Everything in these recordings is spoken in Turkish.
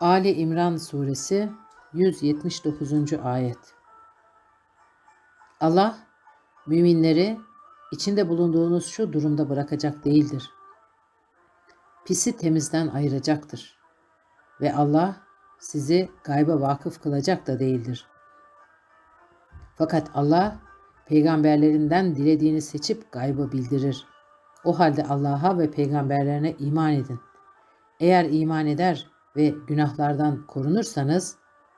Ali İmran Suresi 179. ayet. Allah müminleri içinde bulunduğunuz şu durumda bırakacak değildir. Pisi temizden ayıracaktır. Ve Allah sizi gayba vakıf kılacak da değildir. Fakat Allah peygamberlerinden dilediğini seçip gaybı bildirir. O halde Allah'a ve peygamberlerine iman edin. Eğer iman eder ve günahlardan korunursanız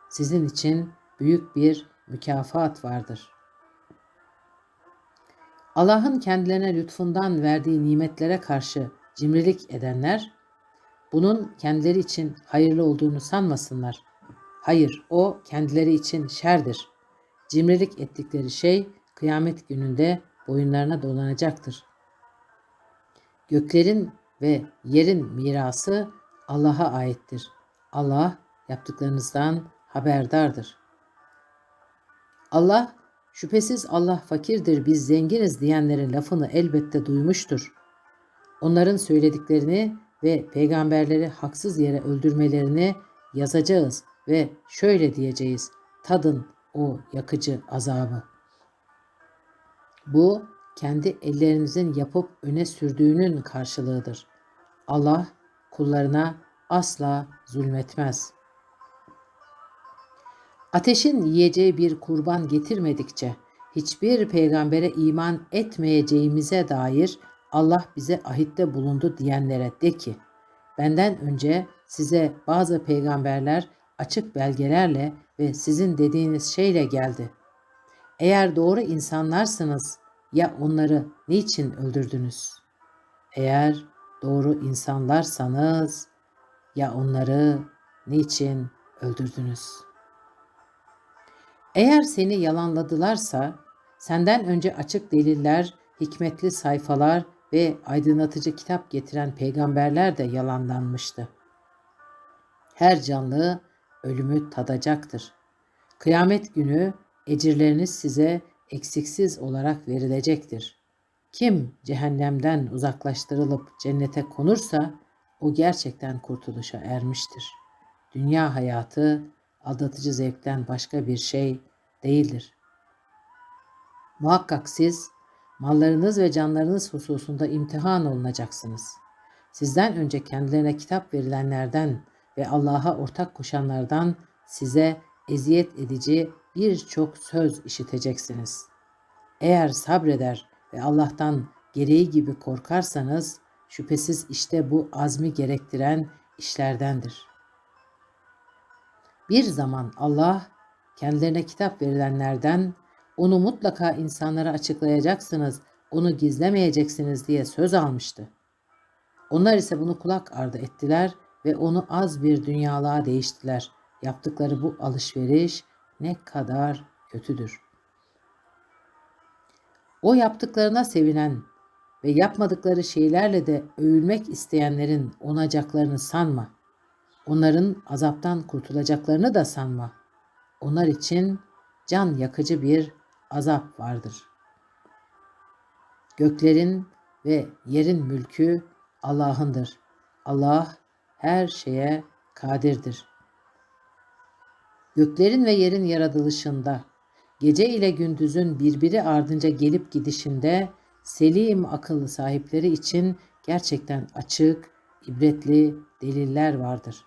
sizin için büyük bir mükafat vardır. Allah'ın kendilerine lütfundan verdiği nimetlere karşı cimrilik edenler bunun kendileri için hayırlı olduğunu sanmasınlar. Hayır, o kendileri için şerdir. Cimrilik ettikleri şey kıyamet gününde boyunlarına dolanacaktır. Göklerin ve yerin mirası Allah'a aittir. Allah yaptıklarınızdan haberdardır. Allah, şüphesiz Allah fakirdir biz zenginiz diyenlerin lafını elbette duymuştur. Onların söylediklerini ve peygamberleri haksız yere öldürmelerini yazacağız ve şöyle diyeceğiz. Tadın o yakıcı azabı. Bu kendi ellerinizin yapıp öne sürdüğünün karşılığıdır. Allah kullarına asla zulmetmez. Ateşin yiyeceği bir kurban getirmedikçe hiçbir peygambere iman etmeyeceğimize dair Allah bize ahitte bulundu diyenlere de ki, benden önce size bazı peygamberler açık belgelerle ve sizin dediğiniz şeyle geldi. Eğer doğru insanlarsınız ya onları niçin öldürdünüz? Eğer doğru insanlarsanız ya onları niçin öldürdünüz? Eğer seni yalanladılarsa senden önce açık deliller, hikmetli sayfalar ve aydınlatıcı kitap getiren peygamberler de yalanlanmıştı. Her canlı ölümü tadacaktır. Kıyamet günü ecirleriniz size eksiksiz olarak verilecektir. Kim cehennemden uzaklaştırılıp cennete konursa o gerçekten kurtuluşa ermiştir. Dünya hayatı aldatıcı zevkten başka bir şey değildir. Muhakkak siz mallarınız ve canlarınız hususunda imtihan olunacaksınız. Sizden önce kendilerine kitap verilenlerden ve Allah'a ortak koşanlardan size eziyet edici birçok söz işiteceksiniz. Eğer sabreder ve Allah'tan gereği gibi korkarsanız şüphesiz işte bu azmi gerektiren işlerdendir. Bir zaman Allah kendilerine kitap verilenlerden onu mutlaka insanlara açıklayacaksınız, onu gizlemeyeceksiniz diye söz almıştı. Onlar ise bunu kulak ardı ettiler ve onu az bir dünyalığa değiştiler. Yaptıkları bu alışveriş ne kadar kötüdür. O yaptıklarına sevinen ve yapmadıkları şeylerle de övülmek isteyenlerin onacaklarını sanma. Onların azaptan kurtulacaklarını da sanma. Onlar için can yakıcı bir azap vardır. Göklerin ve yerin mülkü Allah'ındır. Allah her şeye kadirdir. Göklerin ve yerin yaratılışında, gece ile gündüzün birbiri ardınca gelip gidişinde selim akıllı sahipleri için gerçekten açık, ibretli deliller vardır.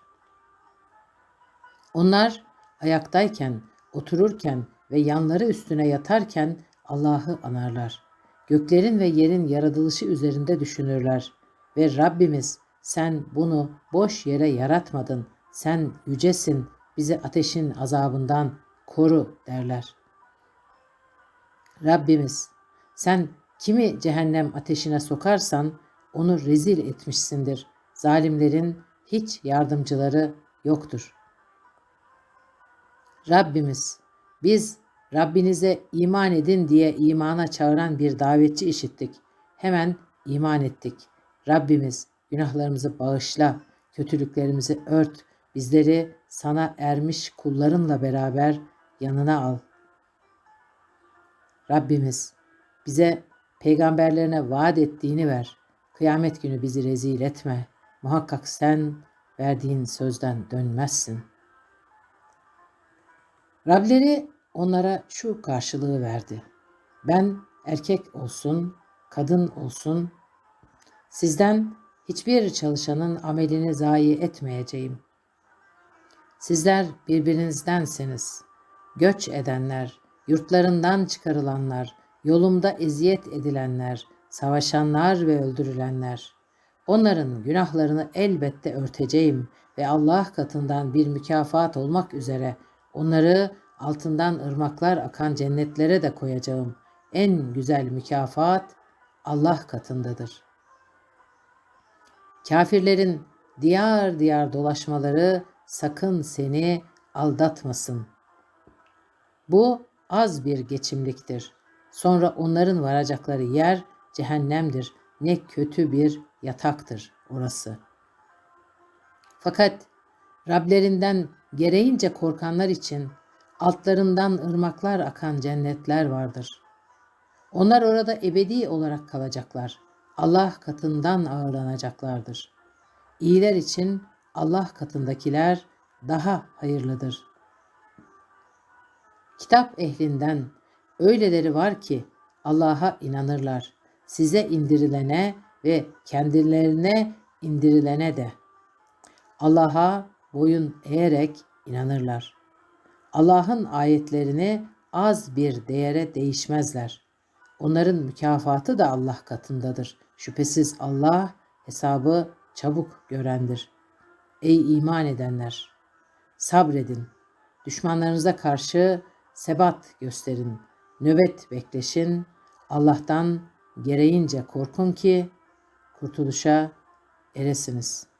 Onlar ayaktayken, otururken ve yanları üstüne yatarken Allah'ı anarlar. Göklerin ve yerin yaratılışı üzerinde düşünürler ve Rabbimiz sen bunu boş yere yaratmadın. Sen yücesin. Bizi ateşin azabından koru derler. Rabbimiz sen kimi cehennem ateşine sokarsan onu rezil etmişsindir. Zalimlerin hiç yardımcıları yoktur. Rabbimiz biz Rabbinize iman edin diye imana çağıran bir davetçi işittik. Hemen iman ettik. Rabbimiz günahlarımızı bağışla, kötülüklerimizi ört, bizleri sana ermiş kullarınla beraber yanına al. Rabbimiz bize peygamberlerine vaat ettiğini ver. Kıyamet günü bizi rezil etme. Muhakkak sen verdiğin sözden dönmezsin. Rableri onlara şu karşılığı verdi. Ben erkek olsun, kadın olsun, sizden hiçbir çalışanın amelini zayi etmeyeceğim. Sizler birbirinizdensiniz. Göç edenler, yurtlarından çıkarılanlar, yolumda eziyet edilenler, savaşanlar ve öldürülenler. Onların günahlarını elbette örteceğim ve Allah katından bir mükafat olmak üzere onları altından ırmaklar akan cennetlere de koyacağım. En güzel mükafat Allah katındadır. Kafirlerin diyar diyar dolaşmaları sakın seni aldatmasın. Bu az bir geçimliktir. Sonra onların varacakları yer cehennemdir. Ne kötü bir yataktır orası. Fakat Rablerinden gereğince korkanlar için altlarından ırmaklar akan cennetler vardır. Onlar orada ebedi olarak kalacaklar. Allah katından ağırlanacaklardır. İyiler için Allah katındakiler daha hayırlıdır. Kitap ehlinden öyleleri var ki Allah'a inanırlar. Size indirilene ve kendilerine indirilene de. Allah'a boyun eğerek inanırlar. Allah'ın ayetlerini az bir değere değişmezler. Onların mükafatı da Allah katındadır. Şüphesiz Allah hesabı çabuk görendir. Ey iman edenler! Sabredin. Düşmanlarınıza karşı sebat gösterin. Nöbet bekleşin. Allah'tan gereğince korkun ki kurtuluşa eresiniz.''